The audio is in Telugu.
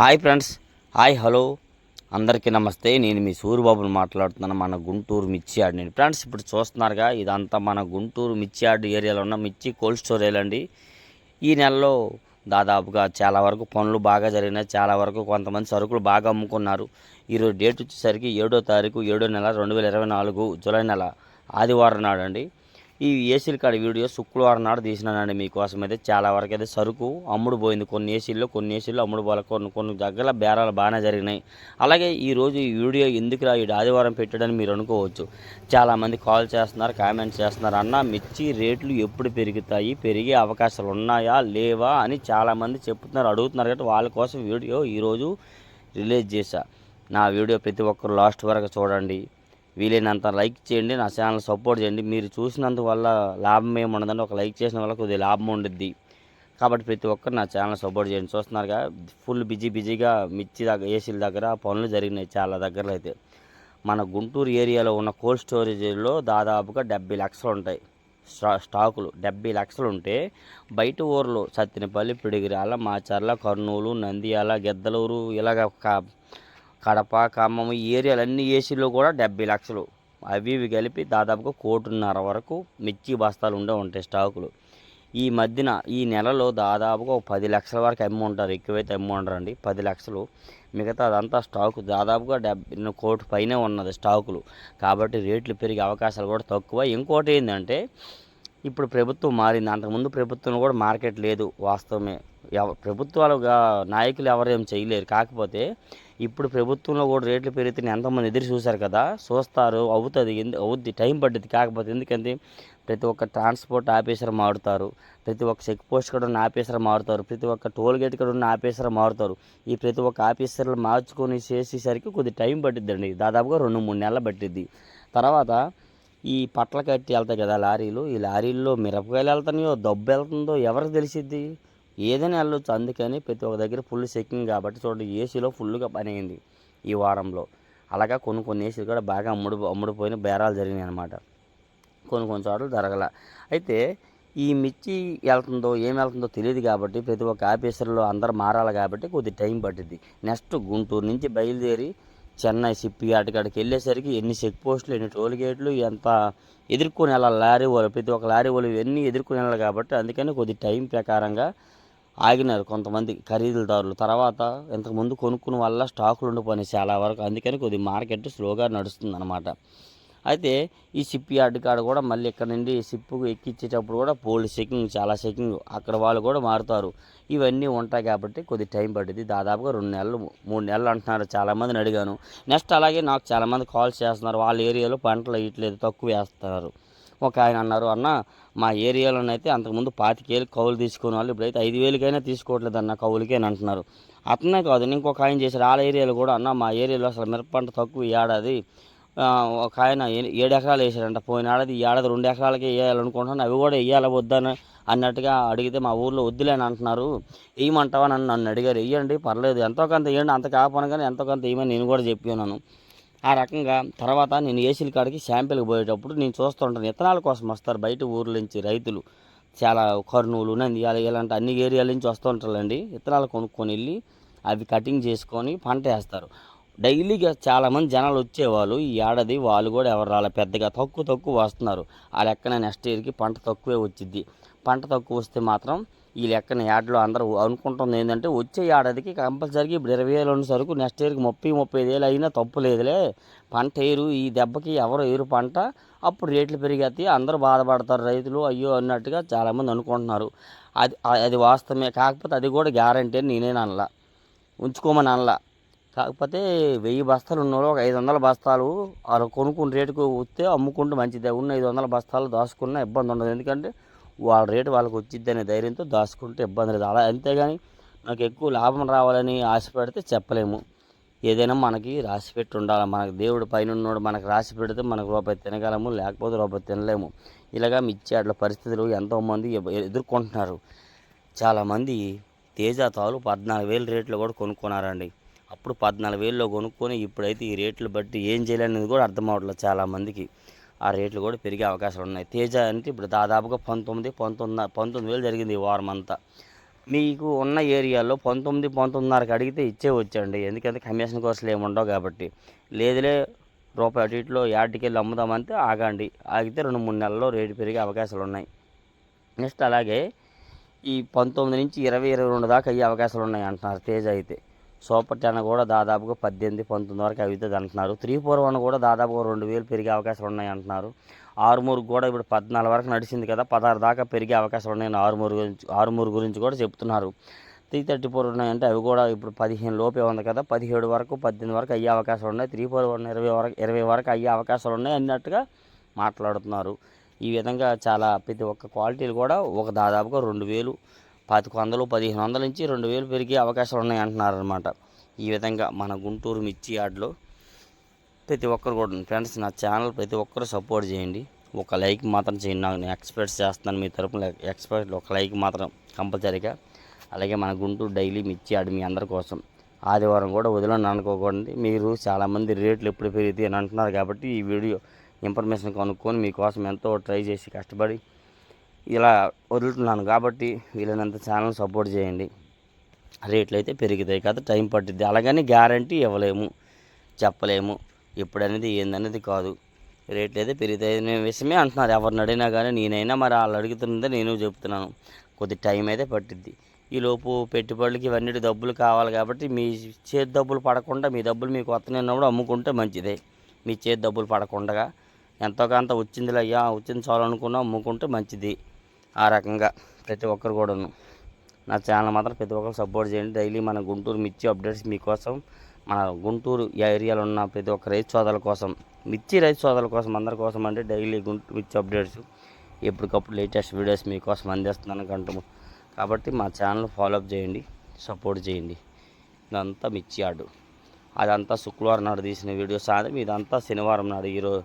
Hi friends. Hi hello. అందరికీ నమస్తే. నేను మీ సూరిబాబుని మాట్లాడుతున్నాను. మన గుంటూరు మిర్చి యార్డ్ నేను. ఫ్రెండ్స్ ఇప్పుడు చూస్తున్నారుగా ఇదంతా మన గుంటూరు మిర్చి యార్డ్ ఏరియాలో ఉన్న మిర్చి కోల్డ్ స్టోరేజ్ అండి. ఈ నెలలో దాదాపుగా చాలా వరకు పనులు బాగా జరిగినాయి. చాలా వరకు కొంతమంది సరుకులు బాగా అమ్ముకున్నారు. ఈరోజు డేట్ వచ్చేసరికి ఏడో తారీఖు ఏడో నెల రెండు వేల ఇరవై నాలుగు జూలై నెల ఆదివారం నాడు అండి ఈ ఏసీల కాడ వీడియో శుక్రవారం నాడు తీసినానండి మీకోసం. అయితే చాలా వరకు అయితే సరుకు అమ్ముడు పోయింది. కొన్ని ఏసీల్లో కొన్ని ఏసీల్లో అమ్ముడు పోలే. కొన్ని కొన్ని దగ్గర బేరాలు బాగానే జరిగినాయి. అలాగే ఈరోజు ఈ వీడియో ఎందుకు ఈ ఆదివారం పెట్టాడని మీరు అనుకోవచ్చు. చాలామంది కాల్ చేస్తున్నారు కామెంట్స్ చేస్తున్నారు. అన్న మిర్చి రేట్లు ఎప్పుడు పెరుగుతాయి? పెరిగే అవకాశాలు ఉన్నాయా? లేవా? అని చాలామంది చెప్తున్నారు అడుగుతున్నారు. కాబట్టి వాళ్ళ కోసం వీడియో ఈరోజు రిలీజ్ చేశా. నా వీడియో ప్రతి ఒక్కరు లాస్ట్ వరకు చూడండి. వీలైనంత లైక్ చేయండి నా ఛానల్ సపోర్ట్ చేయండి. మీరు చూసినందు వల్ల లాభం ఏమి ఉండదండి ఒక లైక్ చేసిన వల్ల కొద్దిగా లాభం ఉండిద్ది. కాబట్టి ప్రతి ఒక్కరు నా ఛానల్ సపోర్ట్ చేయండి. చూస్తున్నారుగా ఫుల్ బిజీ బిజీగా మిర్చి దగ్గర ఏసీల దగ్గర పనులు జరిగినాయి చాలా దగ్గరలో అయితే. మన గుంటూరు ఏరియాలో ఉన్న కోల్డ్ స్టోరేజ్లో దాదాపుగా డెబ్బై లక్షలు ఉంటాయి. స్టా స్టాకులు డెబ్బై లక్షలు ఉంటే బయట ఊర్లో సత్తినపల్లి పిడిగిరాల మాచర్ల కర్నూలు నంద్యాల గెద్దలూరు ఇలాగ క- కడప ఖమ్మం ఈ ఏరియాలన్నీ ఏసీలో కూడా డెబ్బై లక్షలు. అవి ఇవి కలిపి దాదాపుగా కోటిన్నర వరకు మిర్చి బస్తాలు ఉండే ఉంటాయి స్టాకులు. ఈ మధ్యన ఈ నెలలో దాదాపుగా ఒక పది లక్షల వరకు అమ్మి ఉంటారు ఎక్కువైతే అమ్మి ఉండరండి పది లక్షలు. మిగతా అదంతా స్టాకు దాదాపుగా డెబ్బై కోటి పైనే ఉన్నది స్టాకులు. కాబట్టి రేట్లు పెరిగే అవకాశాలు కూడా తక్కువ. ఇంకోటి ఏంటంటే ఇప్పుడు ప్రభుత్వం మారింది. అంతకుముందు ప్రభుత్వంలో కూడా మార్కెట్ లేదు వాస్తవమే. ఎవ ప్రభుత్వాలుగా నాయకులు ఎవరేం చేయలేరు. కాకపోతే ఇప్పుడు ప్రభుత్వంలో కూడా రేట్లు పెరిగితే ఎంతమంది ఎదురు చూశారు కదా. చూస్తారు అవుతుంది ఎందు అవుద్ది టైం పడ్డది. కాకపోతే ఎందుకంటే ప్రతి ఒక్క ట్రాన్స్పోర్ట్ ఆఫీసర్ మారుతారు. ప్రతి ఒక్క చెక్ పోస్ట్ కూడా ఉన్న ఆఫీసర్ మారుతారు. ప్రతి ఒక్క టోల్ గేట్ కూడా ఉన్న ఆఫీసర్ మారుతారు. ఈ ప్రతి ఒక్క ఆఫీసర్లు మార్చుకొని చేసేసరికి కొద్ది టైం పట్టిద్దండి. దాదాపుగా రెండు మూడు నెలలు పట్టిద్ది. తర్వాత ఈ పట్ల కట్టి వెళ్తాయి కదా లారీలు. ఈ లారీల్లో మిరపకాయలు వెళ్తున్నాయో దబ్బు వెళ్తుందో ఎవరికి తెలిసిద్ది? ఏదైనా వెళ్ళొచ్చు. అందుకని ప్రతి ఒక్క దగ్గర ఫుల్ చెక్కింగ్ కాబట్టి చూడండి ఏసీలో ఫుల్గా పని అయింది ఈ వారంలో. అలాగా కొన్ని కొన్ని ఏసీలు కూడా బాగా అమ్ముడు అమ్ముడుపోయిన బేరాలు జరిగినాయి అనమాట కొన్ని కొన్ని చోట్ల జరగల. అయితే ఈ మిర్చి వెళ్తుందో ఏం వెళ్తుందో తెలియదు కాబట్టి ప్రతి ఒక్క ఆఫీసర్లో అందరు మారాలి కాబట్టి కొద్ది టైం పట్టింది నెక్స్ట్ గుంటూరు నుంచి బయలుదేరి చెన్నై సిప్పి అటుకాడికి వెళ్ళేసరికి ఎన్ని చెక్ పోస్టులు ఎన్ని టోల్ గేట్లు ఎంత ఎదుర్కొని వెళ్ళాలి లారీ వాళ్ళు. ప్రతి ఒక్క లారీ వాళ్ళు ఇవన్నీ ఎదుర్కొని వెళ్ళాలి కాబట్టి అందుకని కొద్ది టైం ప్రకారంగా ఆగినారు కొంతమంది ఖరీదుదారులు. తర్వాత ఇంతకుముందు కొనుక్కున్న వల్ల స్టాకులు ఉండిపోయినాయి చాలా వరకు. అందుకని కొద్ది మార్కెట్ స్లోగా నడుస్తుంది అనమాట అయితే ఈ షిప్ యార్డ్ కాడ కూడా మళ్ళీ ఇక్కడ నుండి షిప్కు ఎక్కించేటప్పుడు కూడా పోల్డ్ చెకింగ్ చాలా చెకింగ్ అక్కడ వాళ్ళు కూడా మారుతారు. ఇవన్నీ ఉంటాయి కాబట్టి కొద్ది టైం పడుతుంది దాదాపుగా రెండు నెలలు మూడు నెలలు అంటున్నారు చాలామందిని అడిగాను. నెక్స్ట్ అలాగే నాకు చాలామంది కాల్స్ చేస్తున్నారు. వాళ్ళ ఏరియాలో పంటలు వేయట్లేదు తక్కువ వేస్తున్నారు. ఒక ఆయన అన్నారు అన్న మా ఏరియాలోనైతే అంతకుముందు పాతికేలు కౌలు తీసుకునే వాళ్ళు ఇప్పుడైతే ఐదు వేలకైనా తీసుకోవట్లేదు అన్న కౌలుకే అని అంటున్నారు. అతనే కాదు ఇంకొక ఆయన చేశారు వాళ్ళ ఏరియాలో కూడా అన్న మా ఏరియాలో అసలు మిరప పంట తక్కువ ఈ ఏడాది ఒక ఆయన ఏ- ఏడు ఎకరాలు వేసాడంట పోయిన ఏడాది ఈ ఏడాది రెండు ఎకరాలకే వేయాలనుకుంటున్నాను. అవి కూడా వేయాలి వద్దని అన్నట్టుగా అడిగితే మా ఊర్లో వద్దులే అని అంటున్నారు. వేయమంటావా నన్ను నన్ను అడిగారు. వేయండి పర్లేదు. ఎంతో కొంత వేయండి అంత కాకపోయినా కానీ ఎంతో కొంత వేయమని నేను కూడా చెప్పాను ఆ రకంగా తర్వాత నేను ఏసీల కాడికి శాంపిల్కి పోయేటప్పుడు నేను చూస్తుంటాను విత్తనాల కోసం వస్తారు బయట ఊర్ల నుంచి రైతులు. చాలా కర్నూలు నంద్యాల ఇలాంటి అన్ని ఏరియాల నుంచి వస్తూ విత్తనాలు కొనుక్కొని వెళ్ళి అవి కటింగ్ చేసుకొని పంట వేస్తారు. డైలీగా చాలామంది జనాలు వచ్చేవాళ్ళు ఈ ఏడాది వాళ్ళు కూడా ఎవరు రాలే పెద్దగా తక్కువ తక్కువ వస్తున్నారు. ఆ లెక్కన నెక్స్ట్ ఇయర్కి పంట తక్కువే వచ్చింది పంట తక్కువ వస్తే మాత్రం ఈ లెక్కన యాడ్లో అందరూ అనుకుంటుంది ఏంటంటే వచ్చే ఏడాదికి కంపల్సరీగా ఇప్పుడు ఇరవై వేలు ఉన్న సరుకు నెక్స్ట్ ఇయర్కి ముప్పై ముప్పై ఐదు వేలు అయినా తప్పు లేదులే. పంట ఏరు ఈ దెబ్బకి ఎవరు ఏరు పంట అప్పుడు రేట్లు పెరిగేది అందరూ బాధపడతారు రైతులు అయ్యో అన్నట్టుగా చాలామంది అనుకుంటున్నారు. అది అది వాస్తవమే. కాకపోతే అది కూడా గ్యారంటీ అని నేనే అనలా ఉంచుకోమని అనలా కాకపోతే వెయ్యి బస్తాలు ఉన్నవాళ్ళు ఒక ఐదు వందల బస్తాలు వాళ్ళు కొనుక్కున్న రేటుకు వస్తే అమ్ముకుంటే మంచిదే. ఉన్న ఐదు వందల బస్తాలు దాచుకున్నా ఇబ్బంది ఉండదు. ఎందుకంటే వాళ్ళ రేటు వాళ్ళకి వచ్చిద్ది అనే ధైర్యంతో దాచుకుంటే ఇబ్బంది లేదు. అలా అంతేగాని నాకు ఎక్కువ లాభం రావాలని ఆశ పెడితే చెప్పలేము. ఏదైనా మనకి రాసి పెట్టి ఉండాలి. మనకు దేవుడు పైన ఉన్నాడు మనకు రాసి పెడితే మనకు రూపాయి తినగలము లేకపోతే రూపాయి తినలేము. ఇలాగా మిచ్చి అట్ల పరిస్థితులు ఎంతోమంది ఎదుర్కొంటున్నారు. చాలామంది తేజ తాలు పద్నాలుగు వేలు రేట్లు కూడా కొనుక్కున్నారండి. అప్పుడు పద్నాలుగు వేలలో కొనుక్కొని ఇప్పుడైతే ఈ రేట్లు బట్టి ఏం చేయాలనేది కూడా అర్థం అవ్వట్లేదు చాలామందికి. ఆ రేట్లు కూడా పెరిగే అవకాశాలు ఉన్నాయి. తేజ అంటే ఇప్పుడు దాదాపుగా పంతొమ్మిది పంతొమ్మిది పంతొమ్మిది వేలు జరిగింది ఈ వారం అంతా. మీకు ఉన్న ఏరియాలో పంతొమ్మిది పంతొమ్మిదిన్నరకు అడిగితే ఇచ్చే వచ్చండి ఎందుకంటే కమిషన్ కోర్సులు ఏమి ఉండవు కాబట్టి. లేదులే రూపాయి అటు ఇటులో యార్డ్కి వెళ్ళి అమ్ముదామంటే ఆగండి. ఆగితే రెండు మూడు నెలల్లో రేటు పెరిగే అవకాశాలు ఉన్నాయి. నెక్స్ట్ అలాగే ఈ పంతొమ్మిది నుంచి ఇరవై ఇరవై రెండు దాకా అయ్యే అవకాశాలు ఉన్నాయి అంటున్నారు తేజ అయితే. సూపర్ టెన్ కూడా దాదాపుగా పద్దెనిమిది పంతొమ్మిది వరకు అవుతుంది అంటున్నారు. త్రీ ఫోర్ వన్ కూడా దాదాపుగా రెండు వేలు పెరిగే అవకాశాలు ఉన్నాయి అంటున్నారు. ఆరుమూరు కూడా ఇప్పుడు పద్నాలుగు వరకు నడిచింది కదా పదహారు దాకా పెరిగే అవకాశాలు ఉన్నాయని ఆరుమూరు గురించి ఆరుమూరు గురించి కూడా చెప్తున్నారు. త్రీ థర్టీ ఫోర్ ఉన్నాయంటే అవి కూడా ఇప్పుడు పదిహేను లోపే ఉంది కదా పదిహేడు వరకు పద్దెనిమిది వరకు అయ్యే అవకాశాలు ఉన్నాయి. త్రీ ఫోర్ వన్ ఇరవై వరకు ఇరవై వరకు అయ్యే అవకాశాలు ఉన్నాయి అన్నట్టుగా మాట్లాడుతున్నారు. ఈ విధంగా చాలా ప్రతి ఒక్క క్వాలిటీలు కూడా ఒక దాదాపుగా రెండు వేలు పాతిక వందలు పదిహేను వందల నుంచి రెండు వేలు పెరిగే అవకాశాలు ఉన్నాయి అంటున్నారు అనమాట ఈ విధంగా మన గుంటూరు మిర్చి యార్డ్లో ప్రతి ఒక్కరు కూడా ఫ్రెండ్స్ నా ఛానల్ ప్రతి ఒక్కరు సపోర్ట్ చేయండి. ఒక లైక్ మాత్రం చేయండి. నాకు నేను ఎక్స్పెక్ట్ చేస్తున్నాను మీ తరపున. ఎక్స్పెక్ట్ ఒక లైక్ మాత్రం కంపల్సరీగా. అలాగే మన గుంటూరు డైలీ మిర్చి యార్డ్ మీ అందరి కోసం. ఆదివారం కూడా వదిలేని అనుకోకండి. మీరు చాలామంది రేట్లు ఎప్పుడు పెరిగితే అని అంటున్నారు కాబట్టి ఈ వీడియో ఇన్ఫర్మేషన్ కనుక్కొని మీకోసం ఎంతో ట్రై చేసి కష్టపడి ఇలా వదులుతున్నాను కాబట్టి వీళ్ళనంత ఛానల్ సపోర్ట్ చేయండి. రేట్లు అయితే పెరుగుతాయి కదా టైం పట్టిద్ది. అలాగని గ్యారంటీ ఇవ్వలేము చెప్పలేము. ఎప్పుడనేది ఏందనేది కాదు. రేట్లు అయితే పెరుగుతాయి విషయమే అంటున్నారు. ఎవరిని అడిగినా కానీ నేనైనా మరి వాళ్ళు అడుగుతుందే నేను చెప్తున్నాను కొద్ది టైం అయితే పట్టిద్ది. ఈలోపు పెట్టుబడులకి ఇవన్నీ డబ్బులు కావాలి కాబట్టి మీ చేతి డబ్బులు పడకుండా మీ డబ్బులు మీకు వస్తున్నాయినప్పుడు అమ్ముకుంటే మంచిదే. మీ చేతి డబ్బులు పడకుండా ఎంతో కొంత వచ్చిందిలే అయ్యా వచ్చింది చాలు అనుకున్నా అమ్ముకుంటే మంచిది. ఆ రకంగా ప్రతి ఒక్కరు కూడాను. నా ఛానల్ మాత్రం ప్రతి ఒక్కరు సపోర్ట్ చేయండి. డైలీ మన గుంటూరు మిర్చి అప్డేట్స్ మీకోసం మన గుంటూరు ఏరియాలో ఉన్న ప్రతి ఒక్క రైతు సోదరుల కోసం మిర్చి రైతు సోదరుల కోసం అందరి కోసం అంటే డైలీ గుంటూరు మిర్చి అప్డేట్స్ ఎప్పటికప్పుడు లేటెస్ట్ వీడియోస్ మీకోసం అందిస్తున్నాను కంటము కాబట్టి మా ఛానల్ ఫాలోఅప్ చేయండి సపోర్ట్ చేయండి. ఇదంతా మిర్చి ఆడు అదంతా శుక్రవారం నాడు తీసిన వీడియోస్. అది ఇదంతా శనివారం నాడు ఈరోజు